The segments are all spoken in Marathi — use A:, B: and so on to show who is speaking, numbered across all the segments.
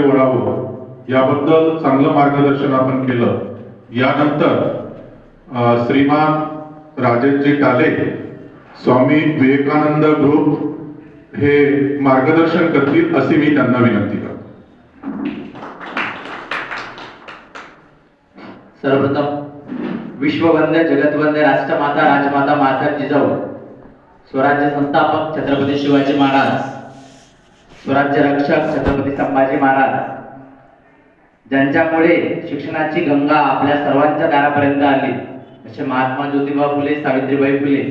A: कार्याकडे वळावं याबद्दल चांगलं मार्गदर्शन आपण केलं. यानंतर श्रीमान राजेशजी टाले स्वामी विवेकानंद ग्रुप हे मार्गदर्शन करतील अशी मी त्यांना विनंती करतो.
B: सर्वप्रथम विश्ववंद्य जगतवंद्य राष्ट्रमाता राजमाता मासाहेब जिजाऊ स्वराज्य संस्थापक छत्रपती शिवाजी महाराज स्वराज्य रक्षक छत्रपती संभाजी महाराज. ज्यांच्यामुळे शिक्षणाची गंगा आपल्या सर्वांच्या दारापर्यंत आली. असे महात्मा ज्योतिबा फुले सावित्रीबाई फुले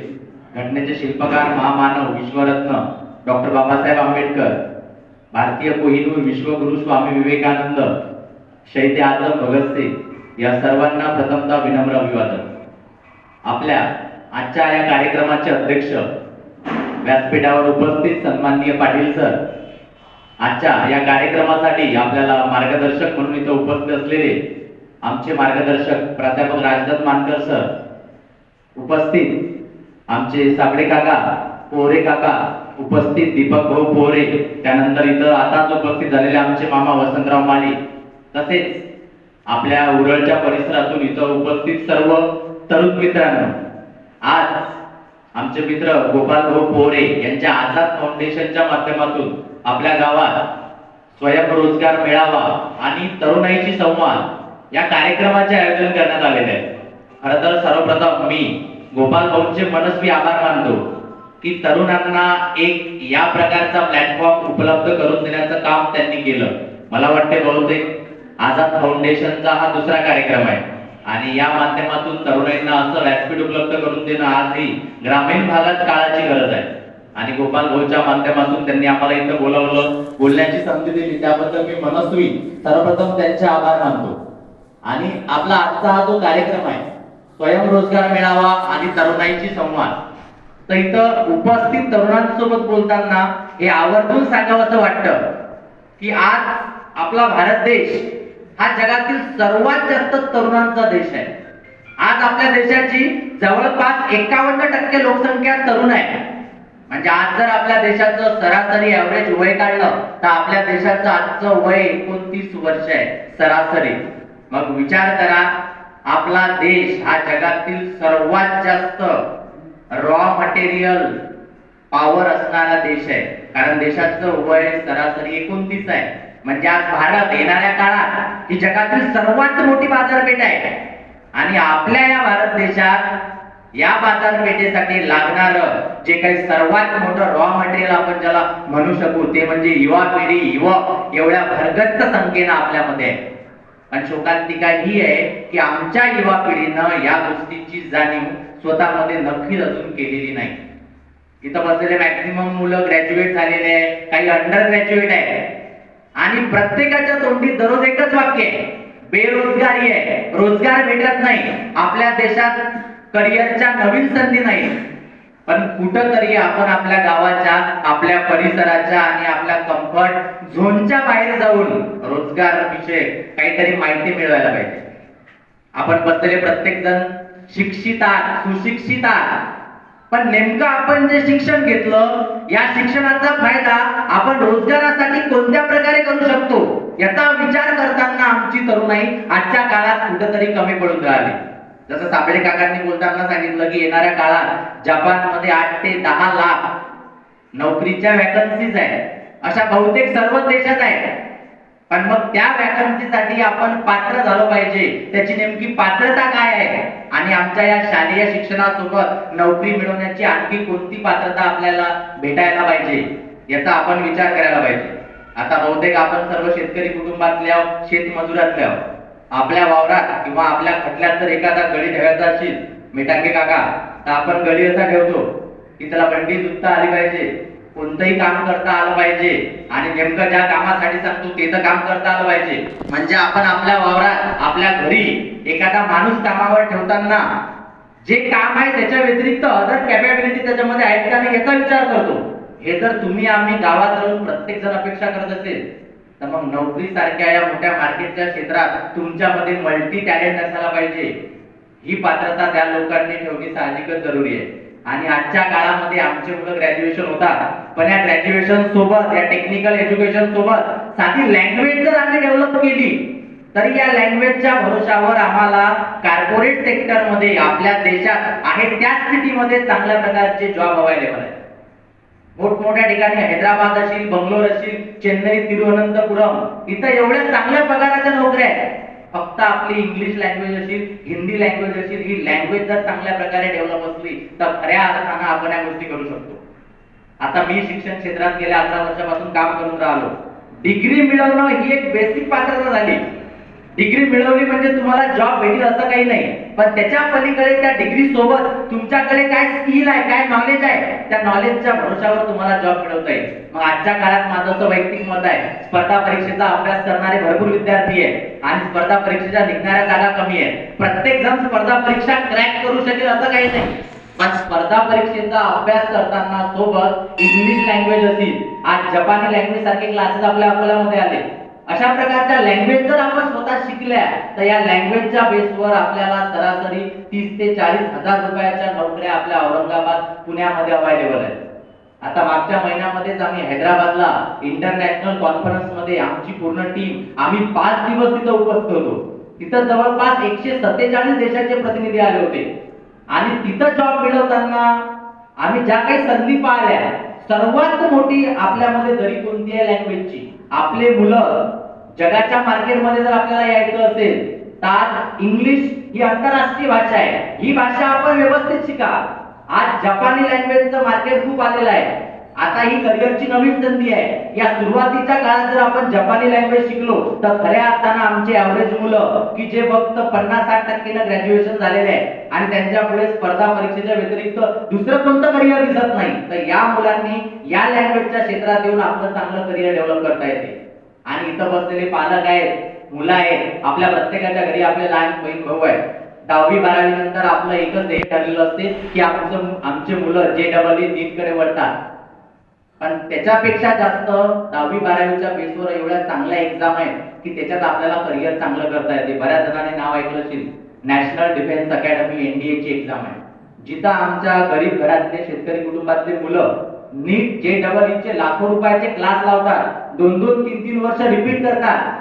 B: घटनेचे शिल्पकार महामानव विश्वरत्न डॉक्टर बाबासाहेब आंबेडकर भारतीय कोहिनूर विश्वगुरु स्वामी विवेकानंद शहीद आजम भगतसिंग या सर्वांना प्रथमतः विनम्र अभिवादन. आपल्या आजच्या या कार्यक्रमाचे अध्यक्ष व्यासपीठावर उपस्थित सन्माननीय पाटील सर आजच्या या कार्यक्रमासाठी आपल्याला मार्गदर्शक म्हणून इथं उपस्थित असलेले आमचे मार्गदर्शक प्राध्यापक राजदत्त मानकर सर उपस्थित आमचे साबळे काका पोहरे काका उपस्थित दीपक भाऊ पोहरे त्यानंतर इथं आताच उपस्थित झालेले आमचे मामा वसंतराव माळी तसेच आपल्या उरळच्या परिसरातून इथं उपस्थित सर्व तरुण मित्रांनो आज आमचे मित्र गोपाल भाऊ पोहरे यांच्या आझाद फाउंडेशनच्या माध्यमातून आपल्या गावात स्वयंरोजगार मेळावा आणि तरुणाईची संवाद या कार्यक्रमाचे आयोजन करण्यात आलेले आहे. खरं तर सर्वप्रथम मी गोपाल भाऊंचे मनस्वी आभार मानतो की तरुणांना एक या प्रकारचा प्लॅटफॉर्म उपलब्ध करून देण्याचं काम त्यांनी केलं. मला वाटते बहुतेक आझाद फाउंडेशनचा हा दुसरा कार्यक्रम आहे. आणि या माध्यमातून तरुणाईंना असं व्यासपीठ उपलब्ध करून देणं आज ही ग्रामीण भागात काळाची गरज आहे. आणि गोपाल भाऊच्या माध्यमातून त्यांनी आम्हाला इथं बोलावलं. बोलण्याची संधी दिली. त्याबद्दल मी मनस्वी सर्वप्रथम त्यांचे आभार मानतो. आणि आपला आजचा हा जो कार्यक्रम आहे स्वयंरोजगार मेळावा आणि तरुणाईची संवाद. तर इथं उपस्थित तरुणांसोबत बोलताना हे आवर्जून सांगावं असं वाटतं की आज आपला भारत देश हा जगातील सर्वात जास्त तरुणांचा देश आहे. आज आपल्या देशाची जवळपास एकावन्न टक्के लोकसंख्या तरुण आहे. म्हणजे आज जर आपल्या देशाचं सरासरी ऍव्हरेज वय काढलं तर आपल्या देशाचं आजचं वय एकोणतीस वर्ष आहे सरासरी. मग विचार करा आपला देश हा जगातील सर्वात जास्त रॉ मटेरियल पॉवर असणारा देश आहे. कारण देशाचं वय सरासरी एकोणतीस आहे. म्हणजे आज भारत येणाऱ्या काळात ही जगातील सर्वात मोठी बाजारपेठ आहे. आणि आपल्या या भारत देशात या बाजारपेठेसाठी लागणार जे काही सर्वात मोठं रॉ मटेरियल आपण ज्याला म्हणू शकू ते म्हणजे युवा पिढी युवक एवढ्या भरगच्च संख्येनं आपल्यामध्ये आहे. आणि शोकांतिका ही आहे की आमच्या युवा पिढीनं या गोष्टीची जाणीव स्वतःमध्ये नक्कीच अजून केलेली नाही. इथं बसलेले मॅक्झिमम मुलं ग्रॅज्युएट झालेले आहे काही अंडर ग्रॅज्युएट आहे आणि प्रत्येकाच्या तोंडी दररोज एकच वाक्य आहे बेरोजगारी आहे. रोजगार भेटत नाही. आपल्या देशात करिअरच्या नवीन संधी नाही. पण कुठंतरी आपण आपल्या गावाच्या आपल्या परिसराच्या आणि आपल्या कम्फर्ट झोनच्या बाहेर जाऊन रोजगार विषय काहीतरी माहिती मिळवायला पाहिजे. आपण बसलेले प्रत्येक जण शिक्षित आहात सुशिक्षित आहात. पण नेमकं आपण जे शिक्षण घेतलं या शिक्षणाचा फायदा आपण रोजगारासाठी कोणत्या प्रकारे करू शकतो? याचा विचार करताना आमची तरुणाई आजच्या काळात कुठेतरी कमी पडून राहिली. जसं साबळे काकांनी बोलताना सांगितलं की येणाऱ्या काळात जपानमध्ये आठ ते दहा लाख नोकरीच्या वॅकन्सीज आहेत. अशा बहुतेक सर्व देशात आहेत. पण मग त्या वॅकन्सीसाठी आपण पात्र झालो पाहिजे. त्याची नेमकी पात्रता काय आहे? आणि आमच्या या शालेय शिक्षणासोबत नोकरी मिळवण्याची आणखी कोणती पात्रता आपल्याला भेटायला पाहिजे? याचा आपण विचार करायला पाहिजे. आता बहुतेक आपण सर्व शेतकरी कुटुंबातल्या शेतमजुरातल्या आहोत. आपल्या वावरात किंवा आपल्या खटल्यात जर एखादा गळी ठेवायचा असेल मिटांगे काका तर आपण गळी असा ठेवतो की त्याला बंडी सुद्धा आली पाहिजे कोणतंही काम करता आलं पाहिजे आणि नेमकं ज्या कामासाठी सांगतो ते तर काम करता आलं पाहिजे. म्हणजे आपण आपल्या वावरात आपल्या घरी एखादा माणूस कामावर ठेवताना जे काम आहे त्याच्या व्यतिरिक्त अदर कॅपॅबिलिटी त्याच्यामध्ये आहेत का नाही याचा विचार करतो. हे जर तुम्ही आम्ही गावात राहून प्रत्येक जण अपेक्षा करत असेल तर मग नोकरी सारख्या या मोठ्या मार्केटच्या क्षेत्रात तुमच्यामध्ये मल्टी टॅलेंट असायला पाहिजे. ही पात्रता त्या लोकांनी ठेवणी साहजिकच जरुरी आहे. आणि आजच्या काळामध्ये आमचे मुलं ग्रॅज्युएशन होतात. पण या ग्रॅज्युएशन सोबत या टेक्निकल एज्युकेशन सोबत साधी लँग्वेज जर आम्ही डेव्हलप केली तरी या लँग्वेजच्या भरोशावर आम्हाला कॉर्पोरेट सेक्टरमध्ये आपल्या देशात आहे त्याच स्थितीमध्ये चांगल्या प्रकारचे जॉब अवेलेबल आहेत. मोठमोठ्या ठिकाणी हैदराबाद असेल बंगलोर असेल चेन्नई तिरुवनंतपुरम इथं एवढ्या चांगल्या पगाराच्या नोकऱ्या आहेत. फक्त आपली इंग्लिश लँग्वेज असेल हिंदी लँग्वेज असेल ही लँग्वेज जर चांगल्या प्रकारे डेव्हलप असली तर खऱ्या अर्थानं आपण या गोष्टी करू शकतो. आता मी शिक्षण क्षेत्रात गेल्या अकरा वर्षापासून काम करून राहिलो. डिग्री मिळवणं ही एक बेसिक पात्रता झाली. डिग्री मिळवली म्हणजे तुम्हाला जॉब भेटेल असं काही नाही. पण त्याच्या पलीकडे त्या डिग्री सोबत तुमच्याकडे काय स्किल आहे काय नॉलेज आहे त्या नॉलेजच्या भरोशावर तुम्हाला जॉब मिळवता येईल. मग आजच्या काळात माझं असं वैयक्तिक मत आहे स्पर्धा परीक्षेचा अभ्यास करणारे भरपूर विद्यार्थी आहे आणि स्पर्धा परीक्षेच्या निघणाऱ्या जागा कमी आहे प्रत्येक जण स्पर्धा परीक्षा क्रॅक करू शकेल असं काही नाही. पण स्पर्धा परीक्षेचा अभ्यास करताना सोबत इंग्लिश लँग्वेज असेल आज जपानी लँग्वेज सारखे क्लासेस आपल्या अकोल्यामध्ये आले. अशा प्रकारच्या लँग्वेज जर आपण स्वतः शिकल्या तर या लँग्वेजच्या बेसवर आपल्याला सरासरी तीस ते चाळीस हजार रुपयाच्या नोकऱ्या आपल्या औरंगाबाद पुण्यामध्ये अवेलेबल आहेत. आता मागच्या महिन्यामध्येच आम्ही हैदराबादला इंटरनॅशनल कॉन्फरन्समध्ये आमची पूर्ण टीम आम्ही पाच दिवस तिथं उपस्थित होतो. तिथं जवळपास एकशे सत्तेचाळीस देशाचे प्रतिनिधी आले होते. आणि तिथं जॉब मिळवताना आम्ही ज्या काही संधी पाहिल्या सर्वात मोठी आपल्यामध्ये दरी कोणती आहे लँग्वेजची आपले मुलं जगाच्या मार्केटमध्ये जर आपल्याला यायचं असेल तर इंग्लिश ही आंतरराष्ट्रीय भाषा आहे. ही भाषा आपण व्यवस्थित शिका. आज जपानी लँग्वेजचं मार्केट खूप आलेलं आहे. आता ही करिअरची नवीन संधी आहे. या सुरुवातीच्या काळात जर आपण जपानी लँग्वेज शिकलो तर खऱ्या अर्थानं आमचे ऍव्हरेज मुलं की जे फक्त पन्नास साठ टक्केनं ग्रॅज्युएशन झालेले आहे आणि त्यांच्या पुढे स्पर्धा परीक्षेच्या व्यतिरिक्त दुसरं कोणतं करिअर दिसत नाही तर या मुलांनी या लँग्वेजच्या क्षेत्रात येऊन आपलं चांगलं करिअर डेव्हलप करता येते. आणि इथं बसलेले पालक आहेत मुलं आहेत आपल्या प्रत्येकाच्या घरी आपले लहान बहीण भाऊ आहेत. दहावी बारावी नंतर आपलं एकच ध्येय ठरलेलं असते की आमचं आमचे मुलं जे डबल नीटकडे वळतात. पण त्याच्यापेक्षा जास्त दहावी बारावीच्या बेसवर एवढ्या चांगल्या एक्झाम आहेत की त्याच्यात आपल्याला करिअर चांगलं करता येते. बऱ्याच जणांनी नाव ऐकलं असेल नॅशनल डिफेन्स अकॅडमी एनडीए ची एक्झाम आहे. जिथं आमच्या गरीब घरातले शेतकरी कुटुंबातले मुलं नीट जे डबल चे लाखो रुपयाचे क्लास लावतात दोन दोन तीन तीन वर्ष रिपीट करतात.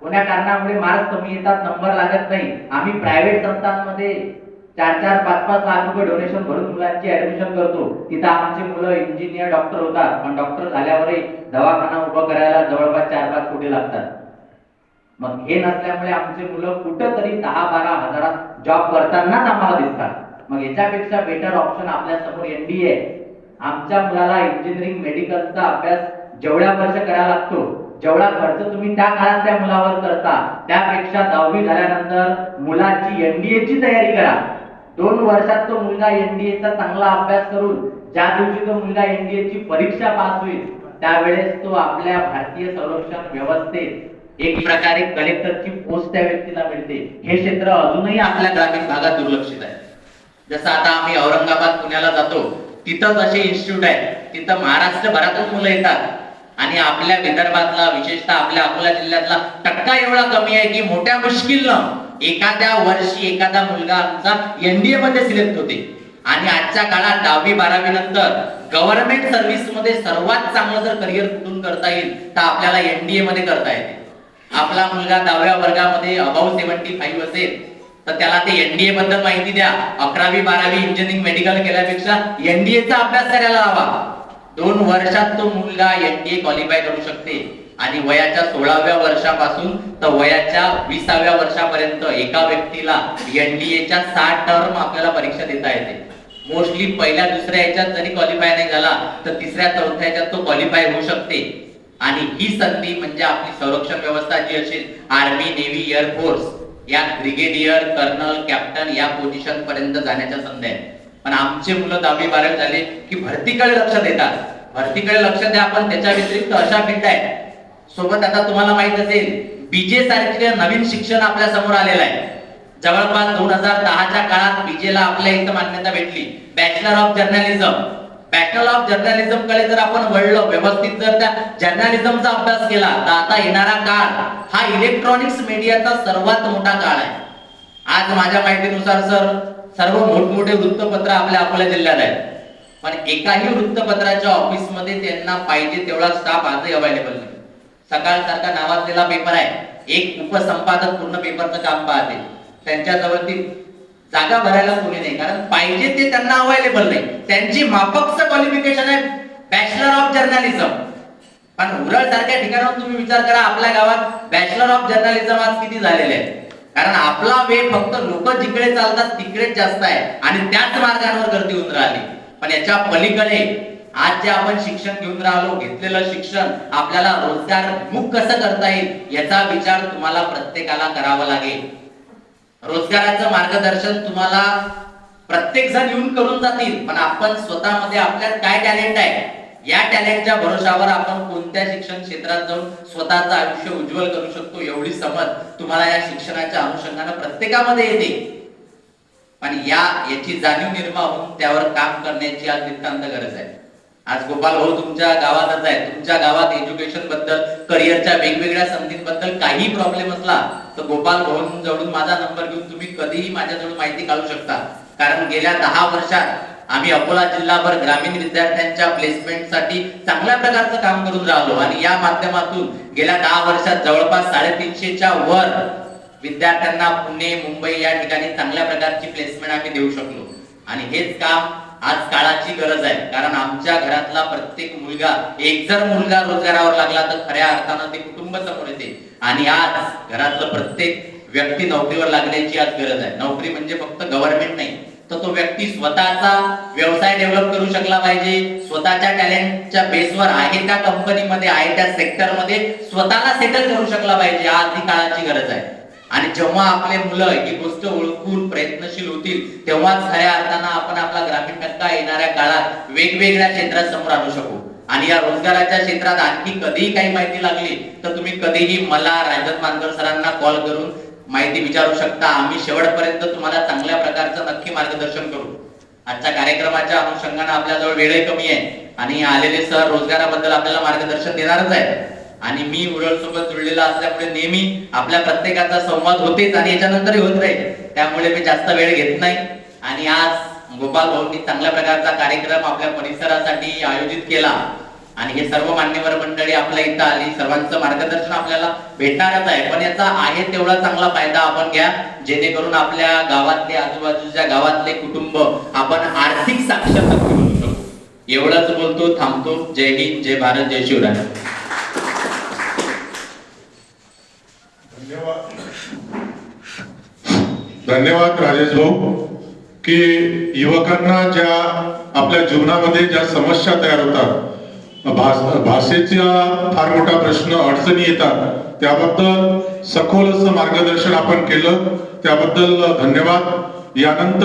B: कोण्या कारणामुळे मार्क्स कमी येतात नंबर लागत नाही. आम्ही प्रायव्हेट संस्थांमध्ये चार चार पाच पाच लाख रुपये डोनेशन भरून मुलांची ऍडमिशन करतो. तिथं आमची मुलं इंजिनियर डॉक्टर होतात. पण डॉक्टर झाल्यावरही दवाखाना उभा करायला जवळपास चार पाच कोटी लागतात. मग हे नसल्यामुळे आमचे मुलं कुठंतरी दहा बारा हजारात जॉब करतानाच आम्हाला दिसतात. मग याच्यापेक्षा बेटर ऑप्शन आपल्यासमोर एनडीए आमच्या मुलाला इंजिनिअरिंग मेडिकलचा अभ्यास जेवढा खर्च करावा लागतो जेवढा खर्च तुम्ही त्या काळात त्या मुलावर करता त्यापेक्षा दहावी झाल्यानंतर मुलाची एनडीए ची तयारी करा. दोन वर्षात तो मुलगा एनडीए चा चांगला अभ्यास करून ज्या दिवशी तो मुलगा एनडीए ची परीक्षा पास होईल त्यावेळेस तो आपल्या भारतीय संरक्षण व्यवस्थेत एक प्रकारे कलेक्टरची पोस्ट त्या व्यक्तीला मिळते. हे क्षेत्र अजूनही आपल्या ग्रामीण भागात दुर्लक्षित आहे. जसं आता आम्ही औरंगाबाद पुण्याला जातो तिथंच असे इन्स्टिट्यूट आहेत. तिथं महाराष्ट्रभरातून मुलं येतात. आणि आपल्या विदर्भातला विशेषतः आपल्या अकोला जिल्ह्यातला टक्का एवढा कमी आहे की मोठ्या मुश्किलनं एखाद्या वर्षी एखादा मुलगा आमचा एनडीए मध्ये सिलेक्ट होते. आणि आजच्या काळात दहावी बारावी नंतर गव्हर्नमेंट सर्व्हिसमध्ये सर्वात चांगलं जर करिअर कुठून करता येईल तर आपल्याला एनडीए मध्ये करता येते. आपला मुलगा दहाव्या वर्गामध्ये अबाऊ सेव्हन्टी फाईव्ह असेल तर त्याला ते एनडीए बद्दल माहिती द्या. अकरावी बारावी इंजिनिअरिंग मेडिकल केल्यापेक्षा एनडीए चा अभ्यास करायला हवा. दोन वर्षात तो मुलगा एनडीए क्वालिफाय करू शकते. आणि वयाच्या सोळाव्या वर्षापासून तर वयाच्या विसाव्या वर्षापर्यंत एका व्यक्तीला एनडीएच्या सात टर्म आपल्याला परीक्षा देता येते. मोस्टली पहिल्या दुसऱ्या याच्यात जरी क्वालिफाय नाही झाला तर तिसऱ्या चौथ्या याच्यात तो क्वालिफाय होऊ शकते. आणि ही संधी म्हणजे आपली संरक्षण व्यवस्था जी असेल आर्मी नेव्ही एअरफोर्स या ब्रिगेडियर कर्नल कॅप्टन या पोझिशन पर्यंत जाण्याच्या संधी आहेत. पण आमचे मुलं दहावी बारावी झाले की भरतीकडे लक्ष देतात. भरतीकडे लक्ष द्या आपण त्याच्या व्यतिरिक्त अशा फिल्ड आहेत. सोबत आता तुम्हाला माहीत असेल बीजे सारखे नवीन शिक्षण आपल्यासमोर आलेलं आहे. जवळपास दोन हजार दहाच्या काळात बीजेला आपल्या इथं मान्यता भेटली. Bachelor of journalism bachelor of जर्नलिझमकडे जर आपण वळलो व्यवस्थित जर त्या जर्नलिझमचा अभ्यास केला तर आता येणारा काळ हा इलेक्ट्रॉनिक्स मीडियाचा सर्वात मोठा काळ आहे. आज माझ्या माहितीनुसार सर सर्व मोठमोठे वृत्तपत्र आपल्या अकोला जिल्ह्यात आहेत. पण एकाही वृत्तपत्राच्या ऑफिसमध्ये त्यांना पाहिजे तेवढा स्टाफ आजही अवेलेबल नाही. सकाळ सारखा नावाजलेला पेपर आहे. एक उपसंपादक पूर्ण पेपरचं काम पाहते त्यांच्याजवळ ती जागा भरायला कोणी नाही. कारण पाहिजे ते त्यांना अवेलेबल नाही. त्यांची माफकचं क्वालिफिकेशन आहे. बॅचलर ऑफ जर्नलिझम पण उरळ सारख्या ठिकाणावर तुम्ही विचार करा आपल्या गावात बॅचलर ऑफ जर्नलिझम आज किती झालेले आहे? कारण आपला वेळ फक्त लोक जिकडे चालतात तिकडेच जास्त आहे. आणि त्याच मार्गांवर गर्दी होऊन राहिली. पण याच्या पलीकडे आज जे आपण शिक्षण घेऊन राहिलो घेतलेलं शिक्षण आपल्याला रोजगार मुख कसं करता येईल याचा विचार तुम्हाला प्रत्येकाला करावा लागेल. रोजगाराचं मार्गदर्शन तुम्हाला प्रत्येक जण येऊन करून जातील पण आपण स्वतःमध्ये आपल्यात काय टॅलेंट आहे? या टॅलेंटच्या भरोशावर आपण कोणत्या शिक्षण क्षेत्रात जाऊन स्वतःचं आयुष्य उज्ज्वल करू शकतो एवढी समज तुम्हाला या शिक्षणाच्या अनुषंगाने प्रत्येकामध्ये येते. पण या याची जाणीव निर्माण होऊन त्यावर काम करण्याची आज नितांत गरज आहे. आज गोपाल भाऊ तुमच्या गावातच आहे. तुमच्या गावात एज्युकेशनबद्दल करिअरच्या वेगवेगळ्या संधींबद्दल काही प्रॉब्लेम असला तर गोपाल भाऊंजवळून माझा नंबर घेऊन तुम्ही कधीही माझ्याजवळ माहिती काढू शकता. कारण गेल्या दहा वर्षात आम्ही अकोला जिल्हाभर ग्रामीण विद्यार्थ्यांच्या प्लेसमेंटसाठी चांगल्या प्रकारचं काम करून राहिलो. आणि या माध्यमातून गेल्या दहा वर्षात जवळपास साडेतीनशेच्या वर विद्यार्थ्यांना पुणे मुंबई या ठिकाणी चांगल्या प्रकारची प्लेसमेंट आम्ही देऊ शकलो. आणि हेच काम आज काळाची गरज आहे. कारण आमच्या घरातला प्रत्येक मुलगा एक जर मुलगा रोजगारावर लागला तर खऱ्या अर्थानं ते कुटुंब समोर येते. आणि आज घरातलं प्रत्येक व्यक्ती नोकरीवर लागण्याची आज गरज आहे. नोकरी म्हणजे फक्त गव्हर्नमेंट नाही. तर तो व्यक्ती स्वतःचा व्यवसाय डेव्हलप करू शकला पाहिजे. स्वतःच्या टॅलेंटच्या बेसवर आहे त्या कंपनीमध्ये आहे त्या सेक्टरमध्ये स्वतःला सेटल करू शकला पाहिजे. आज ही काळाची गरज आहे. आणि जेव्हा आपले मुलं ही गोष्ट ओळखून प्रयत्नशील होतील तेव्हाच खऱ्या अर्थानं आपण आपला ग्रामीण टक्का येणाऱ्या काळात वेगवेगळ्या क्षेत्रात समोर आणू शकू. आणि या रोजगाराच्या क्षेत्रात आणखी कधीही काही माहिती लागली तर तुम्ही कधीही मला राजन मानकर सरांना कॉल करून माहिती विचारू शकता. आम्ही शेवटपर्यंत तुम्हाला चांगल्या प्रकारचं नक्की मार्गदर्शन करू. आजच्या कार्यक्रमाच्या अनुषंगाने आपल्याजवळ वेळही कमी आहे. आणि आलेले सर रोजगाराबद्दल आपल्याला मार्गदर्शन देणारच आहे आणि मी उरळ सोबत जुळलेला असल्यामुळे नेहमी आपल्या प्रत्येकाचा संवाद होतेच आणि याच्यानंतरही होत राहील. त्यामुळे मी जास्त वेळ घेत नाही. आणि आज गोपाल भाऊंनी चांगल्या प्रकारचा कार्यक्रम आपल्या परिसरासाठी आयोजित केला. आणि हे सर्व मान्यवर मंडळी आपल्या इथं आली. सर्वांचं मार्गदर्शन आपल्याला भेटणारच आहे. पण याचा आहे तेवढा चांगला फायदा आपण घ्या. जेणेकरून आपल्या गावातले आजूबाजूच्या गावातले कुटुंब आपण आर्थिक साक्षर एवढंच बोलतो थांबतो. जय हिंद जय भारत जय शिवराय.
A: धन्यवाद. धन्यवाद राजेश भाऊ की युवकांना ज्या आपल्या जीवनामध्ये ज्या समस्या तयार होतात भाषेचा फार मोठा प्रश्न अडचणी येतात. त्याबद्दल सखोल असं मार्गदर्शन आपण केलं. त्याबद्दल धन्यवाद. यानंतर